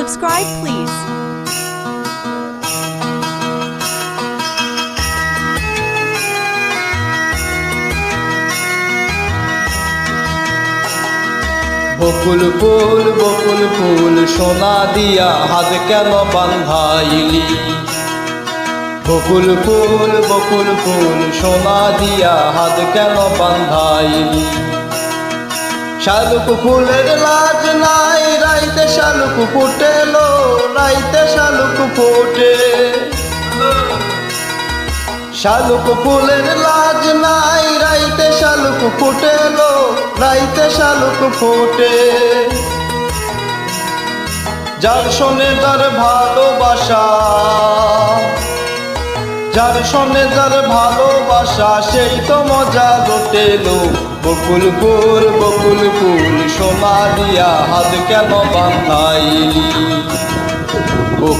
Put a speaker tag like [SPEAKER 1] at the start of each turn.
[SPEAKER 1] Subscribe, please.
[SPEAKER 2] বকুল ফুল বকুল ফুল, সোনা দিয়া হাত কেন বান্ধাইলি বকুল ফুল বকুল ফুল, সোনা দিয়া হাত কেন বান্ধাইলি শালুক ফুলের লাজ নাই শালুক ফুটেলো, রাইতে শালুক ফুটে। শালুক ফুলের লাজ নাই, রাইতে শালুক ফুটেলো, রাইতে শালুক ফুটে। যার শোনে যার ভালোবাসা, যার শোনে যার ভালোবাসা, সেই তো মজা লোটেলো বকুল ফুল দিয়া হাত কেন বান্ধাইলি